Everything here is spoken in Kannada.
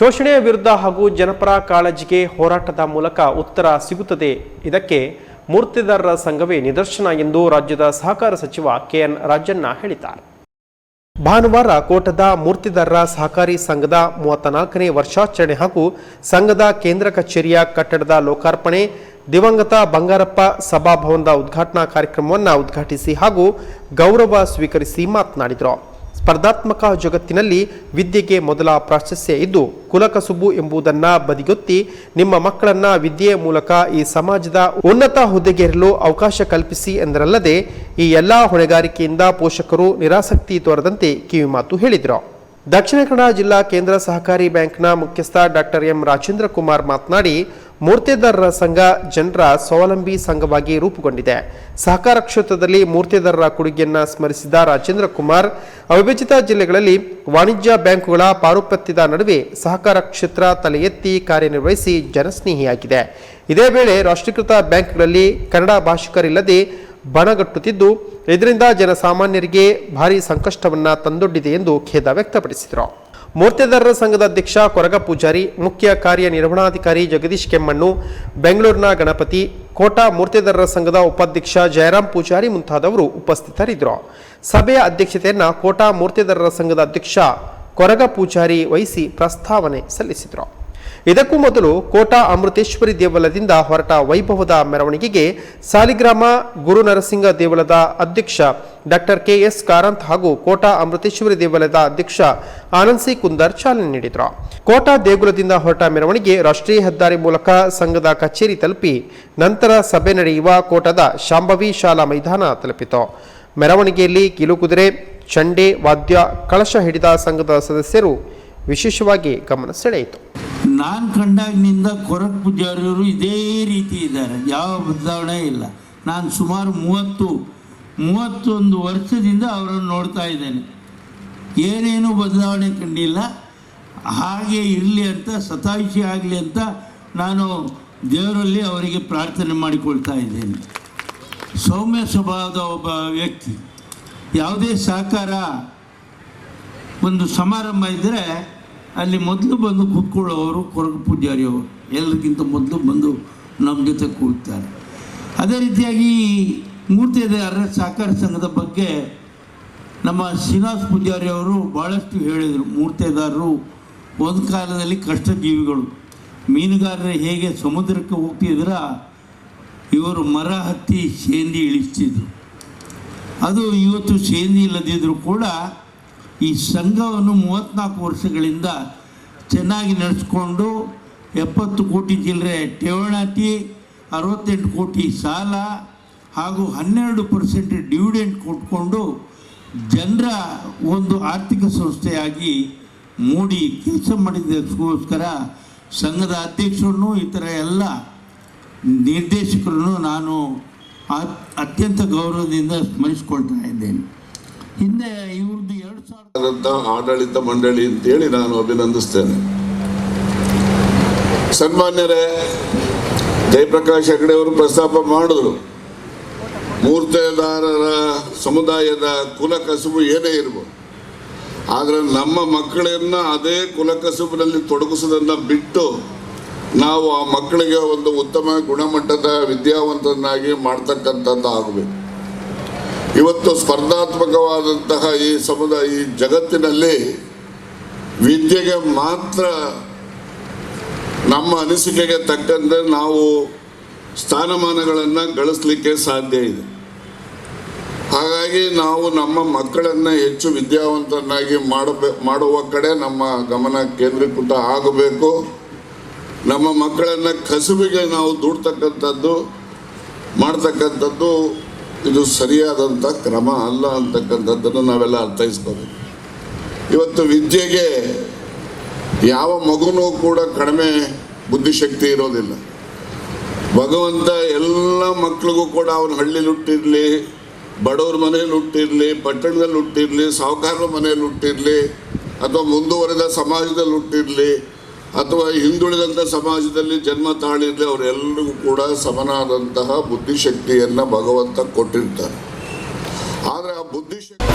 ಶೋಷಣೆಯ ವಿರುದ್ಧ ಹಾಗೂ ಜನಪರ ಕಾಳಜಿಗೆ ಹೋರಾಟದ ಮೂಲಕ ಉತ್ತರ ಸಿಗುತ್ತದೆ. ಇದಕ್ಕೆ ಮೂರ್ತಿದಾರರ ಸಂಘವೇ ನಿದರ್ಶನ ಎಂದು ರಾಜ್ಯದ ಸಹಕಾರ ಸಚಿವ ಕೆಎನ್ ರಾಜಣ್ಣ ಹೇಳಿದ್ದಾರೆ. ಭಾನುವಾರ ಕೋಟದ ಮೂರ್ತಿದಾರರ ಸಹಕಾರಿ ಸಂಘದ ಮೂವತ್ತ ನಾಲ್ಕನೇ ವರ್ಷಾಚರಣೆ ಹಾಗೂ ಸಂಘದ ಕೇಂದ್ರ ಕಚೇರಿಯ ಕಟ್ಟಡದ ಲೋಕಾರ್ಪಣೆ, ದಿವಂಗತ ಬಂಗಾರಪ್ಪ ಸಭಾಭವನದ ಉದ್ಘಾಟನಾ ಕಾರ್ಯಕ್ರಮವನ್ನು ಉದ್ಘಾಟಿಸಿ ಹಾಗೂ ಗೌರವ ಸ್ವೀಕರಿಸಿ ಮಾತನಾಡಿದರು. ಸ್ಪರ್ಧಾತ್ಮಕ ಜಗತ್ತಿನಲ್ಲಿ ವಿದ್ಯೆಗೆ ಮೊದಲ ಪ್ರಾಶಸ್ತ್ಯ ಇದ್ದು, ಕುಲಕಸುಬು ಎಂಬುದನ್ನ ಬದಿಗೊತ್ತಿ, ನಿಮ್ಮ ಮಕ್ಕಳನ್ನ ವಿದ್ಯೆಯ ಮೂಲಕ ಈ ಸಮಾಜದ ಉನ್ನತ ಹುದ್ದೆಗೇರಲು ಅವಕಾಶ ಕಲ್ಪಿಸಿ ಎಂದರಲ್ಲದೆ, ಈ ಎಲ್ಲ ಹೊಣೆಗಾರಿಕೆಯಿಂದ ಪೋಷಕರು ನಿರಾಸಕ್ತಿ ತೋರದಂತೆ ಕಿವಿಮಾತು ಹೇಳಿದರು. ದಕ್ಷಿಣ ಕನ್ನಡ ಜಿಲ್ಲಾ ಕೇಂದ್ರ ಸಹಕಾರಿ ಬ್ಯಾಂಕ್ನ ಮುಖ್ಯಸ್ಥ ಡಾಕ್ಟರ್ ಎಂ ರಾಜೇಂದ್ರ ಕುಮಾರ್ ಮಾತನಾಡಿ ಮೂರ್ತಿದಾರರ ಸಂಘ ಜನರ ಸ್ವಾವಲಂಬಿ ಸಂಘವಾಗಿ ರೂಪುಗೊಂಡಿದೆ. ಸಹಕಾರ ಕ್ಷೇತ್ರದಲ್ಲಿ ಮೂರ್ತಿದಾರರ ಕೊಡುಗೆಯನ್ನು ಸ್ಮರಿಸಿದ ರಾಜೇಂದ್ರ ಕುಮಾರ್, ಅವಿಭಜಿತ ಜಿಲ್ಲೆಗಳಲ್ಲಿ ವಾಣಿಜ್ಯ ಬ್ಯಾಂಕುಗಳ ಪಾರುಪತ್ಯದ ನಡುವೆ ಸಹಕಾರ ಕ್ಷೇತ್ರ ತಲೆ ಎತ್ತಿ ಕಾರ್ಯನಿರ್ವಹಿಸಿ ಜನಸ್ನೇಹಿಯಾಗಿದೆ. ಇದೇ ವೇಳೆ ರಾಷ್ಟ್ರೀಕೃತ ಬ್ಯಾಂಕ್ಗಳಲ್ಲಿ ಕನ್ನಡ ಭಾಷಿಕರಿಲ್ಲದೆ ಬಣಗಟ್ಟುತ್ತಿದ್ದು, ಇದರಿಂದ ಜನಸಾಮಾನ್ಯರಿಗೆ ಭಾರಿ ಸಂಕಷ್ಟವನ್ನು ತಂದೊಡ್ಡಿದೆ ಎಂದು ಖೇದ ವ್ಯಕ್ತಪಡಿಸಿದರು. ಮೂರ್ತಿದಾರರ ಸಂಘದ ಅಧ್ಯಕ್ಷ, ಕೊರಗ ಪೂಜಾರಿ, ಮುಖ್ಯ ಕಾರ್ಯನಿರ್ವಹಣಾಧಿಕಾರಿ ಜಗದೀಶ್ ಕೆಮ್ಮಣ್ಣು, ಬೆಂಗಳೂರಿನ ಗಣಪತಿ, ಕೋಟಾ ಮೂರ್ತಿದಾರರ ಸಂಘದ ಉಪಾಧ್ಯಕ್ಷ ಜಯರಾಮ್ ಪೂಜಾರಿ ಮುಂತಾದವರು ಉಪಸ್ಥಿತರಿದ್ದರು. ಸಭೆಯ ಅಧ್ಯಕ್ಷತೆಯನ್ನು ಕೋಟಾ ಮೂರ್ತಿದಾರರ ಸಂಘದ ಅಧ್ಯಕ್ಷ, ಕೊರಗ ಪೂಜಾರಿ ವಹಿಸಿ ಪ್ರಸ್ತಾವನೆ ಸಲ್ಲಿಸಿದರು. ಇದಕ್ಕೂ ಮೊದಲು ಕೋಟಾ ಅಮೃತೇಶ್ವರಿ ದೇವಲದಿಂದ ಹೊರಟ ವೈಭವದ ಮೆರವಣಿಗೆಗೆ ಸಾಲಿಗ್ರಾಮ ಗುರು ನರಸಿಂಗ ದೇವಲದ ಅಧ್ಯಕ್ಷ ಡಾಕ್ಟರ್ ಕೆ ಎಸ್ ಕಾರಂತ್ ಹಾಗೂ ಕೋಟಾ ಅಮೃತೇಶ್ವರಿ ದೇವಾಲಯದ ಅಧ್ಯಕ್ಷ ಆನಂದ್ ಸಿ ಕುಂದರ್ ಚಾಲನೆ ನೀಡಿದರು. ಕೋಟಾ ದೇಗುಲದಿಂದ ಹೊರಟ ಮೆರವಣಿಗೆ ರಾಷ್ಟ್ರೀಯ ಹೆದ್ದಾರಿ ಮೂಲಕ ಸಂಘದ ಕಚೇರಿ ತಲುಪಿ ನಂತರ ಸಭೆ ನಡೆಯುವ ಕೋಟಾದ ಶಾಂಭವಿ ಶಾಲಾ ಮೈದಾನ ತಲುಪಿತು. ಮೆರವಣಿಗೆಯಲ್ಲಿ ಕಿಲುಕುದುರೆ ಚಂಡೆ, ವಾದ್ಯ, ಕಳಶ ಹಿಡಿದ ಸಂಘದ ಸದಸ್ಯರು ವಿಶೇಷವಾಗಿ ಗಮನ ಸೆಳೆಯಿತು. ನಾನು ಕಂಡಾಗಿನಿಂದ ಕೊರಕ್ ಪೂಜಾರಿಯವರು ಇದೇ ರೀತಿ ಇದ್ದಾರೆ. ಯಾವ ಬದಲಾವಣೆ ಇಲ್ಲ. ನಾನು ಸುಮಾರು ಮೂವತ್ತು, ಮೂವತ್ತೊಂದು ವರ್ಷದಿಂದ ಅವರನ್ನು ನೋಡ್ತಾ ಇದ್ದೇನೆ. ಏನೇನು ಬದಲಾವಣೆ ಕಂಡಿಲ್ಲ. ಹಾಗೆ ಇರಲಿ ಅಂತ, ಸತಾಯಿಸಿ ಆಗಲಿ ಅಂತ ನಾನು ದೇವರಲ್ಲಿ ಅವರಿಗೆ ಪ್ರಾರ್ಥನೆ ಮಾಡಿಕೊಳ್ತಾ ಇದ್ದೇನೆ. ಸೌಮ್ಯ ಸ್ವಭಾವದ ಒಬ್ಬ ವ್ಯಕ್ತಿ. ಯಾವುದೇ ಸಹಕಾರ, ಒಂದು ಸಮಾರಂಭ ಇದ್ದರೆ ಅಲ್ಲಿ ಮೊದಲು ಬಂದು ಕೂತ್ಕೊಳ್ಳೋರು ಕೊರಗ ಪೂಜಾರಿಯವರು ಎಲ್ಲರಿಗಿಂತ ಮೊದಲು ಬಂದು ನಮ್ಮ ಜೊತೆ ಕೂಡ್ತಾರೆ ಅದೇ ರೀತಿಯಾಗಿ ಮೂರ್ತಿದಾರರ ಸಹಕಾರ ಸಂಘದ ಬಗ್ಗೆ ನಮ್ಮ ಶ್ರೀನಿವಾಸ ಪೂಜಾರಿ ಅವರು ಭಾಳಷ್ಟು ಹೇಳಿದರು. ಮೂರ್ತಿದಾರರು ಒಂದು ಕಾಲದಲ್ಲಿ ಕಷ್ಟ ಜೀವಿಗಳು ಮೀನುಗಾರರು ಹೇಗೆ ಸಮುದ್ರಕ್ಕೆ ಹೋಗ್ತಿದ್ರ ಇವರು ಮರ ಹತ್ತಿ ಸೇಂದಿ ಇಳಿಸ್ತಿದ್ರು. ಅದು ಇವತ್ತು ಸೇಂದಿ ಇಲ್ಲದಿದ್ದರೂ ಕೂಡ ಈ ಸಂಘವನ್ನು ಮೂವತ್ತ್ನಾಲ್ಕು ವರ್ಷಗಳಿಂದ ಚೆನ್ನಾಗಿ ನಡೆಸ್ಕೊಂಡು ಎಪ್ಪತ್ತು ಕೋಟಿ ಚಿಲ್ಲರೆ ಠೇವಣಾತಿ ಅರವತ್ತೆಂಟು ಕೋಟಿ ಸಾಲ ಹಾಗೂ ಹನ್ನೆರಡು ಪರ್ಸೆಂಟ್ ಡಿವಿಡೆಂಟ್ ಕೊಟ್ಕೊಂಡು ಜನರ ಒಂದು ಆರ್ಥಿಕ ಸಂಸ್ಥೆಯಾಗಿ ಮೂಡಿ ಕೆಲಸ ಮಾಡಿದ್ದಕ್ಕೋಸ್ಕರ ಸಂಘದ ಅಧ್ಯಕ್ಷರನ್ನು, ಇತರ ಎಲ್ಲ ನಿರ್ದೇಶಕರನ್ನು ನಾನು ಅತ್ಯಂತ ಗೌರವದಿಂದ ಸ್ಮರಿಸ್ಕೊಳ್ತಾ ಇದ್ದೇನೆ. ಹಿಂದೆ ಇವ್ರದ್ದು ಎರಡು ಸಾವಿರ ಆದಂತ ಆಡಳಿತ ಮಂಡಳಿ ಅಂತೇಳಿ ನಾನು ಅಭಿನಂದಿಸ್ತೇನೆ. ಸನ್ಮಾನ್ಯರೇ, ಜಯಪ್ರಕಾಶ್ ಹೆಗಡೆ ಅವರು ಪ್ರಸ್ತಾಪ ಮಾಡಿದ್ರು. ಮೂರ್ತೇದಾರರ ಸಮುದಾಯದ ಕುಲ ಕಸುಬು ಏನೇ ಇರ್ಬೋದು, ಆದರೆ ನಮ್ಮ ಮಕ್ಕಳನ್ನ ಅದೇ ಕುಲ ಕಸುಬಿನಲ್ಲಿ ತೊಡಗಿಸೋದನ್ನ ಬಿಟ್ಟು ನಾವು ಆ ಮಕ್ಕಳಿಗೆ ಒಂದು ಉತ್ತಮ ಗುಣಮಟ್ಟದ ವಿದ್ಯಾವಂತನಾಗಿ ಮಾಡ್ತಕ್ಕಂಥದ್ದು ಆಗಬೇಕು ಇವತ್ತು ಸ್ಪರ್ಧಾತ್ಮಕವಾದಂತಹ ಈ ಸಮುದಾಯ, ಈ ಜಗತ್ತಿನಲ್ಲಿ ವಿದ್ಯೆಗೆ ಮಾತ್ರ ನಮ್ಮ ಅನಿಸಿಕೆಗೆ ತಕ್ಕಂತೆ ನಾವು ಸ್ಥಾನಮಾನಗಳನ್ನು ಗಳಿಸ್ಲಿಕ್ಕೆ ಸಾಧ್ಯ ಇದೆ. ಹಾಗಾಗಿ ನಾವು ನಮ್ಮ ಮಕ್ಕಳನ್ನು ಹೆಚ್ಚು ವಿದ್ಯಾವಂತರನ್ನಾಗಿ ಮಾಡಬೇ, ಮಾಡುವ ಕಡೆ ನಮ್ಮ ಗಮನ ಕೇಂದ್ರೀಕೃತ ಆಗಬೇಕು. ನಮ್ಮ ಮಕ್ಕಳನ್ನು ಕಸುಬಿಗೆ ನಾವು ದುಡ್ತಕ್ಕಂಥದ್ದು, ಮಾಡ್ತಕ್ಕಂಥದ್ದು ಇದು ಸರಿಯಾದಂಥ ಕ್ರಮ ಅಲ್ಲ ಅಂತಕ್ಕಂಥದ್ದನ್ನು ನಾವೆಲ್ಲ ಅರ್ಥೈಸ್ಕೋಬೇಕು. ಇವತ್ತು ವಿದ್ಯೆಗೆ ಯಾವ ಮಗುನೂ ಕೂಡ ಕಡಿಮೆ ಬುದ್ಧಿಶಕ್ತಿ ಇರೋದಿಲ್ಲ. ಭಗವಂತ ಎಲ್ಲ ಮಕ್ಳಿಗೂ ಕೂಡ ಅವನ ಹಳ್ಳಿಲಿ ಹುಟ್ಟಿರಲಿ, ಬಡವ್ರ ಮನೇಲಿ ಹುಟ್ಟಿರಲಿ ಪಟ್ಟಣದಲ್ಲಿ ಹುಟ್ಟಿರಲಿ ಸಾಹುಕಾರರ ಮನೇಲಿ ಹುಟ್ಟಿರಲಿ, ಅಥವಾ ಮುಂದುವರೆದ ಸಮಾಜದಲ್ಲಿ ಹುಟ್ಟಿರಲಿ ಅಥವಾ ಹಿಂದುಳಿದಂಥ ಸಮಾಜದಲ್ಲಿ ಜನ್ಮ ತಾಳಿರಲಿ ಅವರೆಲ್ಲರಿಗೂ ಕೂಡ ಸಮನಾದಂತಹ ಬುದ್ಧಿಶಕ್ತಿಯನ್ನು ಭಗವಂತ ಕೊಟ್ಟಿರ್ತಾರೆ. ಆದರೆ ಆ ಬುದ್ಧಿಶಕ್ತಿ